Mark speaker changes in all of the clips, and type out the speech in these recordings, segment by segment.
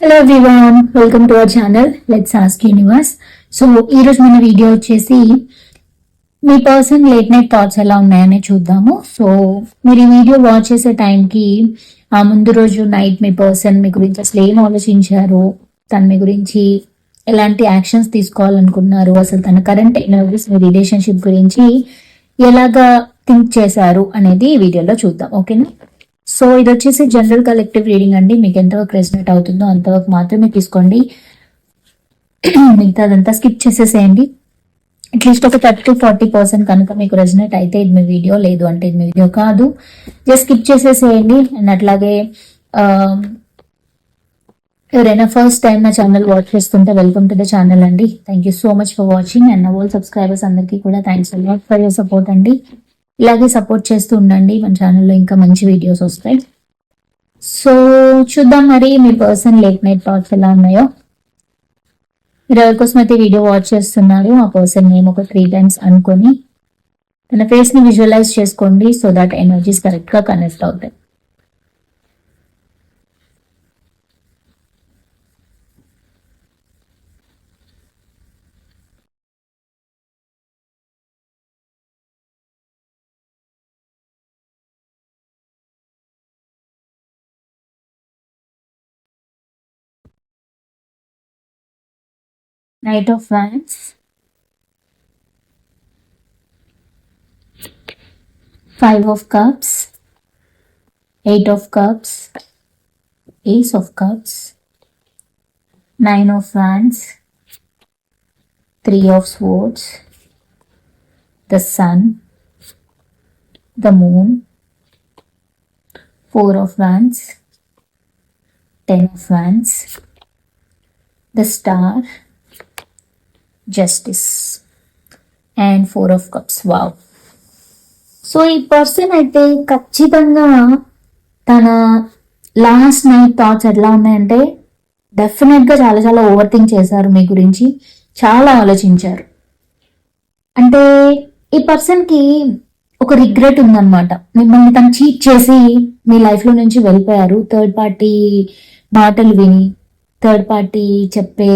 Speaker 1: Hello Vivan welcome to our channel let's ask universe so ఈరోజు మన video వచ్చేసి మీ పర్సన్ లేట్ నైట్ థాట్స్ ఎలా ఉన్నాయని చూద్దాము. సో మీరు ఈ వీడియో వాచ్ చేసే టైంకి ఆ ముందు రోజు నైట్ మీ పర్సన్ మీ గురించి అసలు ఏం ఆలోచించారు? తన మీ గురించి ఎలాంటి యాక్షన్స్ తీసుకోవాలనుకున్నారు? అసలు తన కరెంట్ ఎనర్జీస్ మీ రిలేషన్షిప్ గురించి ఎలాగా థింక్ చేశారు అనేది ఈ వీడియోలో చూద్దాం. ఓకేనా సో ఇది వచ్చేసి జనరల్ కలెక్టివ్ రీడింగ్ అండి. మీకు ఎంతవరకు రెసినేట్ అవుతుందో అంతవరకు మాత్రమే తీసుకోండి. మిగతా అదంతా స్కిప్ చేసేసేయండి. అట్లీస్ట్ ఒక థర్టీ టు ఫార్టీ పర్సెంట్ కనుక మీకు రెసినేట్ అయితే ఇది మీ వీడియో లేదు అంటే ఇది మీ వీడియో కాదు. జస్ట్ స్కిప్ చేసేసేయండి. అండ్ అట్లాగే ఎవరైనా ఫస్ట్ టైం నా ఛానల్ వాచ్ చేస్తుంటే వెల్కమ్ టు ద ఛానల్ అండి. Thank you so much for watching and all subscribers అందరికీ కూడా thanks lot for your support అండి. ఇలాగే సపోర్ట్ చేస్తూ ఉండండి. మన ఛానల్లో ఇంకా మంచి వీడియోస్ వస్తాయి. సో చూద్దాం మరి మీ పర్సన్ లేట్ నైట్ థాట్స్ ఎలా ఉన్నాయో. మీరు ఎవరికోసం అయితే వీడియో వాచ్ చేస్తున్నారు ఆ పర్సన్ నేమ్ ఒక త్రీ టైమ్స్ అనుకొని తన ఫేస్ని విజువలైజ్ చేసుకోండి సో దట్ ఎనర్జీస్ కరెక్ట్గా కనెక్ట్ అవుతాయి. Knight of Wands. Five of Cups. Eight of Cups. Ace of Cups. Nine of Wands. Three of Swords. The Sun. The Moon. Four of Wands. Ten of Wands. The Star. Justice and four of cups wow so ఈ person అయితే ఖచ్చితంగా తన last night thoughts ఎట్లా ఉన్నాయంటే డెఫినెట్గా చాలా చాలా over think చేశారు మీ గురించి. చాలా ఆలోచించారు. అంటే ఈ పర్సన్కి ఒక రిగ్రెట్ ఉందన్నమాట. మిమ్మల్ని తను చీట్ చేసి మీ లైఫ్లో నుంచి వెళ్ళిపోయారు. థర్డ్ పార్టీ మాటలు విని థర్డ్ పార్టీ చెప్పే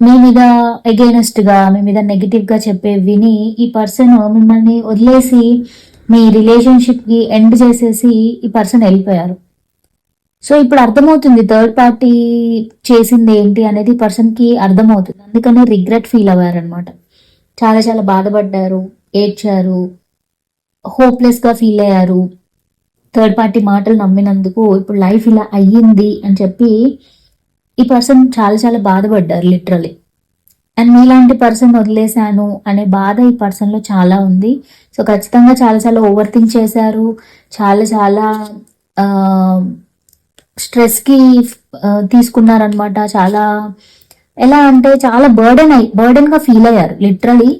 Speaker 1: మీ మీద అగేనెస్ట్గా మీ మీద నెగిటివ్గా చెప్పే విని ఈ పర్సన్ మిమ్మల్ని వదిలేసి మీ రిలేషన్షిప్కి ఎండ్ చేసేసి ఈ పర్సన్ వెళ్ళిపోయారు. సో ఇప్పుడు అర్థమవుతుంది థర్డ్ పార్టీ చేసింది ఏంటి అనేది పర్సన్కి అర్థమవుతుంది. అందుకనే రిగ్రెట్ ఫీల్ అవ్వారు చాలా చాలా బాధపడ్డారు ఏడ్చారు హోప్లెస్గా ఫీల్ అయ్యారు. థర్డ్ పార్టీ మాటలు నమ్మినందుకు ఇప్పుడు లైఫ్ ఇలా అయ్యింది అని చెప్పి ఈ పర్సన్ చాలా చాలా బాధపడ్డారు లిటరలీ అండ్ మీలాంటి పర్సన్ వదిలేశాను అనే బాధ ఈ పర్సన్లో చాలా ఉంది. సో ఖచ్చితంగా చాలా చాలా ఓవర్ థింక్ చేశారు. చాలా చాలా స్ట్రెస్కి తీసుకున్నారనమాట చాలా ఎలా అంటే చాలా బర్డెన్ అయి బర్డెన్గా ఫీల్ అయ్యారు లిటరలీ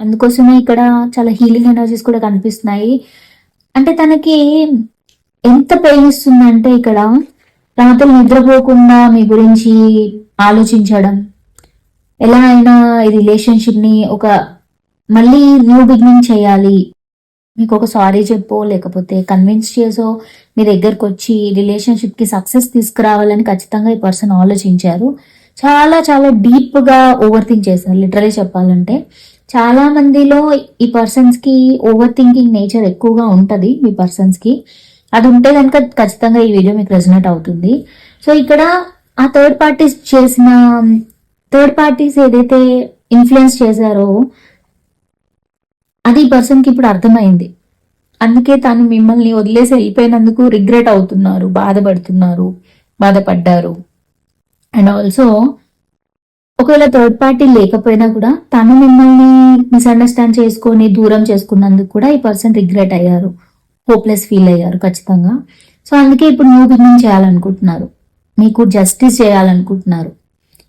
Speaker 1: అందుకోసమే ఇక్కడ చాలా హీలింగ్ ఎనర్జీస్ కూడా కనిపిస్తున్నాయి. అంటే తనకి ఎంత పెయిన్ ఇస్తుందంటే ఇక్కడ రాత్రి నిద్రపోకుండా మీ గురించి ఆలోచించడం. ఎలా అయినా ఈ రిలేషన్షిప్ని ఒక మళ్ళీ న్యూ బిగినింగ్ చేయాలి. మీకు ఒక సారీ చెప్పో లేకపోతే కన్విన్స్ చేసో మీ దగ్గరకు వచ్చి రిలేషన్షిప్కి సక్సెస్ తీసుకురావాలని ఖచ్చితంగా ఈ పర్సన్ ఆలోచించారు. చాలా చాలా డీప్గా ఓవర్ థింక్ చేశారు. లిటరలీ చెప్పాలంటే చాలా మందిలో ఈ పర్సన్స్కి ఓవర్ థింకింగ్ నేచర్ ఎక్కువగా ఉంటుంది మీ పర్సన్స్కి అది ఉంటే కనుక ఖచ్చితంగా ఈ వీడియో మీకు రెజనేట్ అవుతుంది. సో ఇక్కడ ఆ థర్డ్ పార్టీస్ చేసిన థర్డ్ పార్టీస్ ఏదైతే ఇన్ఫ్లుయెన్స్ చేశారో అది ఈ పర్సన్కి ఇప్పుడు అర్థమైంది. అందుకే తను మిమ్మల్ని వదిలేసి వెళ్ళిపోయినందుకు రిగ్రెట్ అవుతున్నారు బాధపడుతున్నారు బాధపడ్డారు. అండ్ ఆల్సో ఒకవేళ థర్డ్ పార్టీ లేకపోయినా కూడా తను మిమ్మల్ని మిస్అండర్స్టాండ్ చేసుకొని దూరం చేసుకున్నందుకు కూడా ఈ పర్సన్ రిగ్రెట్ అయ్యారు. హోప్లెస్ ఫీల్ అయ్యారు ఖచ్చితంగా. సో అందుకే ఇప్పుడు న్యూ బిగినింగ్ చేయాలనుకుంటున్నారు. మీకు జస్టిస్ చేయాలనుకుంటున్నారు.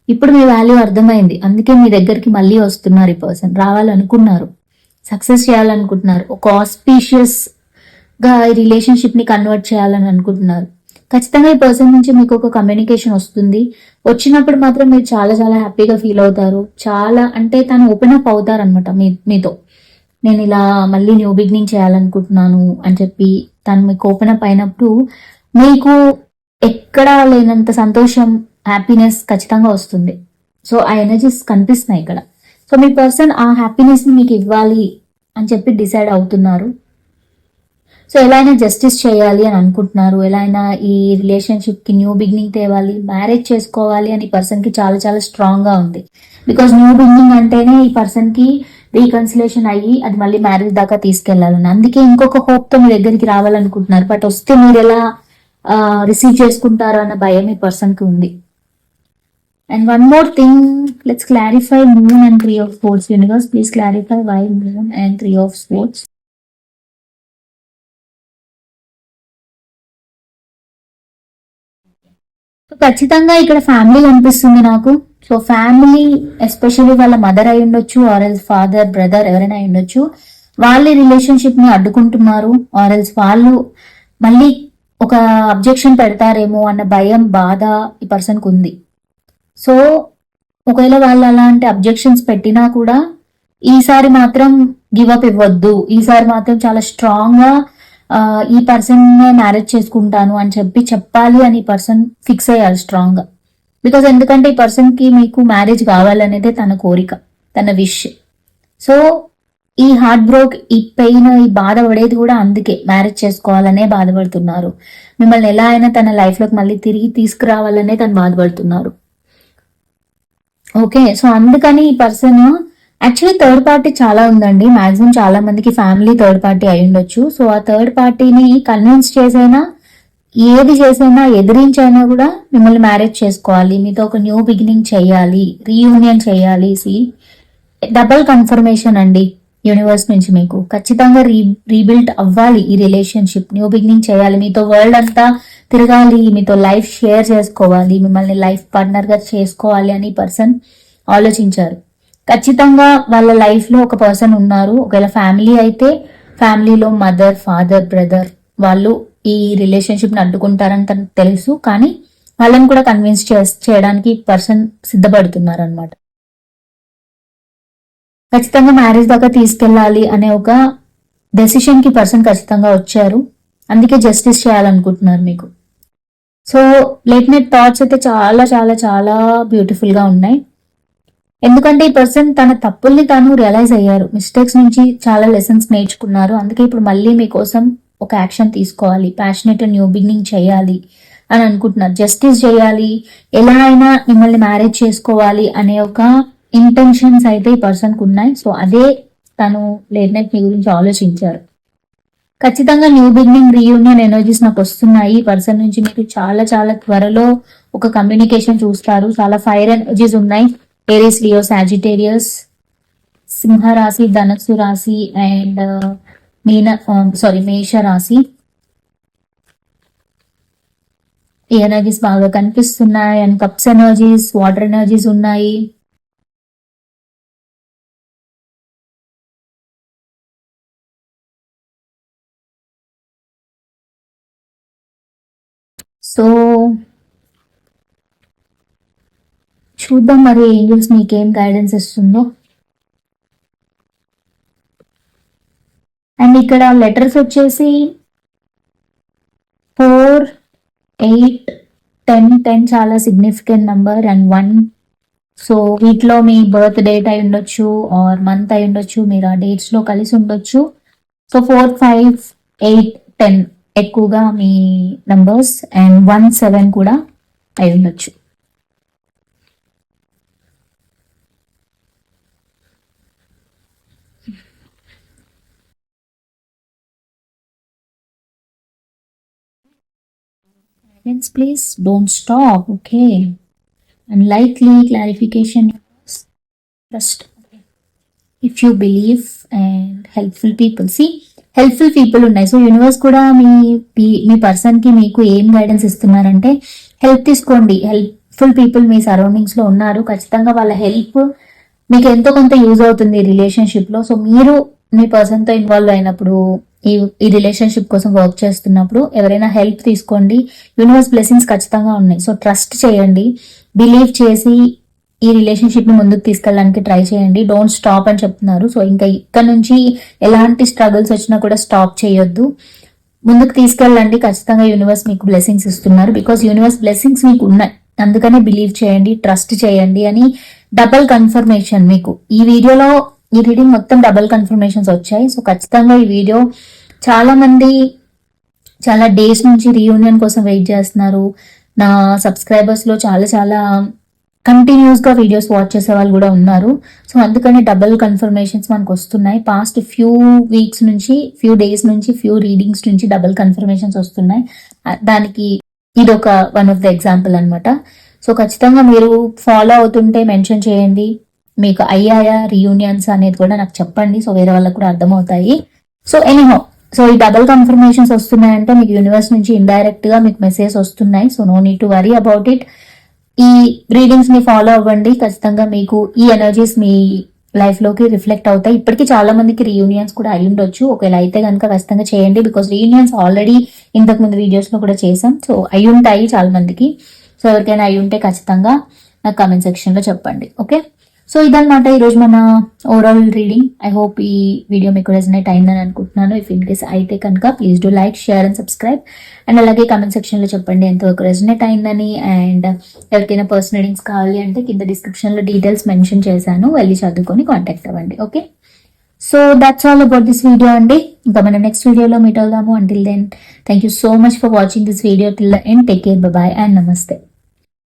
Speaker 1: ఇప్పుడు మీ వాల్యూ అర్థమైంది. అందుకే మీ దగ్గరికి మళ్ళీ వస్తున్నారు ఈ పర్సన్ రావాలనుకున్నారు. సక్సెస్ చేయాలనుకుంటున్నారు. ఒక ఆస్పీషియస్గా ఈ రిలేషన్షిప్ని కన్వర్ట్ చేయాలని అనుకుంటున్నారు. ఖచ్చితంగా ఈ పర్సన్ నుంచి మీకు ఒక కమ్యూనికేషన్ వస్తుంది. వచ్చినప్పుడు మాత్రం మీరు చాలా చాలా హ్యాపీగా ఫీల్ అవుతారు. చాలా అంటే తను ఓపెన్ అప్ అవుతారు అనమాట మీ మీతో. నేను ఇలా మళ్ళీ న్యూ బిగినింగ్ చేయాలనుకుంటున్నాను అని చెప్పి తను మీకు ఓపెన్ అప్ అయినప్పుడు మీకు ఎక్కడా లేనంత సంతోషం హ్యాపీనెస్ ఖచ్చితంగా వస్తుంది. సో ఆ ఎనర్జీస్ కనిపిస్తున్నాయి ఇక్కడ. సో మీ పర్సన్ ఆ హ్యాపీనెస్ని మీకు ఇవ్వాలి అని చెప్పి డిసైడ్ అవుతున్నారు. సో ఎలా అయినా జస్టిస్ చేయాలి అని అనుకుంటున్నారు. ఎలా అయినా ఈ రిలేషన్షిప్కి న్యూ బిగినింగ్ తేవాలి మ్యారేజ్ చేసుకోవాలి అని పర్సన్కి చాలా చాలా స్ట్రాంగ్గా ఉంది. బికాస్ న్యూ బిగినింగ్ అంటేనే ఈ పర్సన్కి రీకన్సిలేషన్ అయ్యి అది మళ్ళీ మ్యారేజ్ దాకా తీసుకెళ్ళాలని. అందుకే ఇంకొక హోప్తో మీ దగ్గరికి రావాలనుకుంటున్నారు. బట్ వస్తే మీరు ఎలా రిసీవ్ చేసుకుంటారు అన్న భయం ఈ పర్సన్కి ఉంది. And one more thing let's clarify moon and three of swords universe please clarify why moon and three of swords ఖచ్చితంగా ఇక్కడ ఫ్యామిలీ కనిపిస్తుంది నాకు. సో ఫ్యామిలీ ఎస్పెషల్లీ వాళ్ళ మదర్ అయి ఉండొచ్చు ఆర్ ఎల్స్ ఫాదర్ బ్రదర్ ఎవరైనా అయి ఉండొచ్చు వాళ్ళ రిలేషన్షిప్ని అడ్డుకుంటున్నారు ఆర్ ఎల్స్ వాళ్ళు మళ్ళీ ఒక అబ్జెక్షన్ పెడతారేమో అన్న భయం బాధ ఈ పర్సన్కి ఉంది. సో ఒకవేళ వాళ్ళు అలాంటి అబ్జెక్షన్స్ పెట్టినా కూడా ఈసారి మాత్రం గివ్ అప్ ఇవ్వద్దు. ఈసారి మాత్రం చాలా స్ట్రాంగ్గా ఈ పర్సన్ మ్యారేజ్ చేసుకుంటాను అని చెప్పి చెప్పాలి అని ఈ పర్సన్ ఫిక్స్ అయ్యాలి స్ట్రాంగ్ బికాజ్ బికాస్ ఎందుకంటే ఈ పర్సన్కి మీకు మ్యారేజ్ కావాలనేదే తన కోరిక తన విష్ సో ఈ హార్ట్ బ్రోక్ ఈ పెయిన్ ఈ బాధ పడేది కూడా అందుకే మ్యారేజ్ చేసుకోవాలనే బాధపడుతున్నారు. మిమ్మల్ని ఎలా అయినా తన లైఫ్లోకి మళ్ళీ తిరిగి తీసుకురావాలనే తను బాధపడుతున్నారు. ఓకే సో అందుకని ఈ పర్సన్ యాక్చువల్లీ థర్డ్ పార్టీ చాలా ఉందండి. మాక్సిమం చాలా మందికి ఫ్యామిలీ థర్డ్ పార్టీ అయి ఉండొచ్చు సో ఆ థర్డ్ పార్టీని కన్విన్స్ చేసైనా ఏది చేసైనా ఎదిరించైనా కూడా మిమ్మల్ని మ్యారేజ్ చేసుకోవాలి. మీతో ఒక న్యూ బిగినింగ్ చేయాలి. రీయూనియన్ చేయాలి. సి డబల్ కన్ఫర్మేషన్ అండి యూనివర్స్ నుంచి మీకు. ఖచ్చితంగా రీ రీబిల్డ్ అవ్వాలి ఈ రిలేషన్షిప్. న్యూ బిగినింగ్ చేయాలి. మీతో వరల్డ్ అంతా తిరగాలి. మీతో లైఫ్ షేర్ చేసుకోవాలి. మిమ్మల్ని లైఫ్ పార్ట్నర్గా చేసుకోవాలి అని పర్సన్ ఆలోచించారు. ఖచ్చితంగా వాళ్ళ లైఫ్లో ఒక పర్సన్ ఉన్నారు. ఒకవేళ ఫ్యామిలీ అయితే ఫ్యామిలీలో మదర్ ఫాదర్ బ్రదర్ వాళ్ళు ఈ రిలేషన్షిప్ని అడ్డుకుంటారని తనకు తెలుసు కానీ వాళ్ళని కూడా కన్విన్స్ చేయడానికి పర్సన్ సిద్ధపడుతున్నారు అనమాట ఖచ్చితంగా మ్యారేజ్ దాకా తీసుకెళ్ళాలి అనే ఒక డెసిషన్కి పర్సన్ ఖచ్చితంగా వచ్చారు. అందుకే జస్టిస్ చేయాలనుకుంటున్నారు మీకు. సో లేట్ నైట్ థాట్స్ అయితే చాలా చాలా చాలా బ్యూటిఫుల్గా ఉన్నాయి. ఎందుకంటే ఈ పర్సన్ తన తప్పుల్ని తాను రియలైజ్ అయ్యారు. మిస్టేక్స్ నుంచి చాలా లెసన్స్ నేర్చుకున్నారు. అందుకే ఇప్పుడు మళ్ళీ మీకోసం ఒక యాక్షన్ తీసుకోవాలి. ప్యాషనెట్ న్యూ బిగినింగ్ చేయాలి అని అనుకుంటున్నారు. జస్టిస్ చేయాలి. ఎలా అయినా మిమ్మల్ని మ్యారేజ్ చేసుకోవాలి అనే ఒక ఇంటెన్షన్స్ అయితే ఈ పర్సన్కి ఉన్నాయి. సో అదే తను లేట్ నైట్ మీ గురించి ఆలోచించారు. ఖచ్చితంగా న్యూ బిగినింగ్ రీయూనియన్ ఎనర్జీస్ నాకు వస్తున్నాయి. ఈ పర్సన్ నుంచి మీకు చాలా చాలా త్వరలో ఒక కమ్యూనికేషన్ చూస్తారు. చాలా ఫైర్ ఎనర్జీస్ ఉన్నాయి. ఏరియస్ లియో సాజిటేరియస్ సింహ రాశి ధనస్సు రాశి అండ్ మీన um, సారీ మేష రాశి. ఈ ఎనర్జీస్ బాగా కనిపిస్తున్నాయి and cups energies water energies ఉన్నాయి. సో చూద్దాం మరి ఏంజల్స్ మీకేం గైడెన్స్ ఇస్తుందో. అండ్ ఇక్కడ లెటర్స్ వచ్చేసి ఫోర్ ఎయిట్ టెన్ టెన్ చాలా significant number and one so వీటిలో మీ బర్త్ డేట్ అయి ఉండొచ్చు ఆర్ మంత్ అయి ఉండొచ్చు మీరు ఆ డేట్స్లో కలిసి ఉండొచ్చు. So four five eight ten ఎక్కువగా మీ నంబర్స్ అండ్ వన్ సెవెన్ కూడా అయి ఉండొచ్చు. Happens, please don't stop. Okay. And likely clarification. Trust. Okay. If you believe and helpful people. See, helpful people ఉన్నాయి సో యూనివర్స్ కూడా మీ పీ- మీ పర్సన్కి మీకు ఏం గైడెన్స్ ఇస్తున్నారంటే హెల్ప్ తీసుకోండి హెల్ప్ఫుల్ పీపుల్ మీ సరౌండింగ్స్లో ఉన్నారు ఖచ్చితంగా వాళ్ళ హెల్ప్ మీకు ఎంతో కొంత యూజ్ అవుతుంది రిలేషన్షిప్లో సో మీరు మీ పర్సన్తో ఇన్వాల్వ్ అయినప్పుడు ఈ ఈ రిలేషన్షిప్ కోసం వర్క్ చేస్తున్నప్పుడు ఎవరైనా హెల్ప్ తీసుకోండి. యూనివర్స్ బ్లెస్సింగ్స్ ఖచ్చితంగా ఉన్నాయి. సో ట్రస్ట్ చేయండి. బిలీవ్ చేసి ఈ రిలేషన్షిప్ని ముందుకు తీసుకెళ్ళడానికి ట్రై చేయండి. డోంట్ స్టాప్ అని చెప్తున్నారు. సో ఇంకా ఇక్కడ నుంచి ఎలాంటి స్ట్రగుల్స్ వచ్చినా కూడా స్టాప్ చేయొద్దు. ముందుకు తీసుకెళ్ళండి. ఖచ్చితంగా యూనివర్స్ మీకు బ్లెస్సింగ్స్ ఇస్తున్నారు. బికాస్ యూనివర్స్ బ్లెస్సింగ్స్ మీకు ఉన్నాయి. అందుకనే బిలీవ్ చేయండి ట్రస్ట్ చేయండి అని డబల్ కన్ఫర్మేషన్ మీకు. ఈ వీడియోలో ఈ రీడింగ్ మొత్తం డబల్ కన్ఫర్మేషన్స్ వచ్చాయి. సో ఖచ్చితంగా ఈ వీడియో చాలా మంది చాలా డేస్ నుంచి రీయూనియన్ కోసం వెయిట్ చేస్తున్నారు. నా సబ్స్క్రైబర్స్లో చాలా చాలా కంటిన్యూస్గా వీడియోస్ వాచ్ చేసే వాళ్ళు కూడా ఉన్నారు. సో అందుకని డబుల్ కన్ఫర్మేషన్స్ మనకు వస్తున్నాయి. పాస్ట్ ఫ్యూ వీక్స్ నుంచి ఫ్యూ డేస్ నుంచి ఫ్యూ రీడింగ్స్ నుంచి డబుల్ కన్ఫర్మేషన్స్ వస్తున్నాయి. దానికి ఇది ఒక వన్ ఆఫ్ ద ఎగ్జాంపుల్ అనమాట సో ఖచ్చితంగా మీరు ఫాలో అవుతుంటే మెన్షన్ చేయండి. మీకు అయ్యాయా రీయూనియన్స్ అనేది కూడా నాకు చెప్పండి. సో వేరే వాళ్ళకి కూడా అర్థమవుతాయి. సో ఎనీహో సో ఈ డబుల్ కన్ఫర్మేషన్స్ వస్తున్నాయంటే మీకు యూనివర్స్ నుంచి ఇండైరెక్ట్గా మీకు మెసేజ్ వస్తున్నాయి. So no need to worry about it ఈ రీడింగ్స్ని ఫాలో అవ్వండి. ఖచ్చితంగా మీకు ఈ ఎనర్జీస్ మీ లైఫ్లోకి రిఫ్లెక్ట్ అవుతాయి. ఇప్పటికీ చాలా మందికి రీయూనియన్స్ కూడా అయి ఉండొచ్చు. ఒకవేళ అయితే కనుక ఖచ్చితంగా చేయండి బికాస్ రీయూనియన్స్ ఆల్రెడీ ఇంతకు ముందు వీడియోస్లో కూడా చేసాం సో అయి ఉంటాయి చాలా మందికి. సో ఎవరికైనా అయి ఉంటే ఖచ్చితంగా నాకు కామెంట్ సెక్షన్లో చెప్పండి. ఓకే సో ఇదనమాట ఈరోజు మన ఓవరాల్ రీడింగ్ ఐ హోప్ ఈ వీడియో మీకు రెజనేట్ అయిందని అనుకుంటున్నాను. ఇఫ్ ఇన్ కేస్ అయితే కనుక please do like share and subscribe and అలాగే కమెంట్ సెక్షన్లో చెప్పండి ఎంతవరకు రెజనేట్ అయిందని. అండ్ ఎవరికైనా పర్సనల్ రీడింగ్స్ కావాలి అంటే కింద డిస్క్రిప్షన్లో డీటెయిల్స్ మెన్షన్ చేశాను. వెళ్ళి చదువుకొని కాంటాక్ట్ అవ్వండి. Okay so that's all about this video అండి. ఇంకా మన నెక్స్ట్ వీడియోలో మీట్ అవుదాము. Until then thank you so much for watching this video till the end take care bye and నమస్తే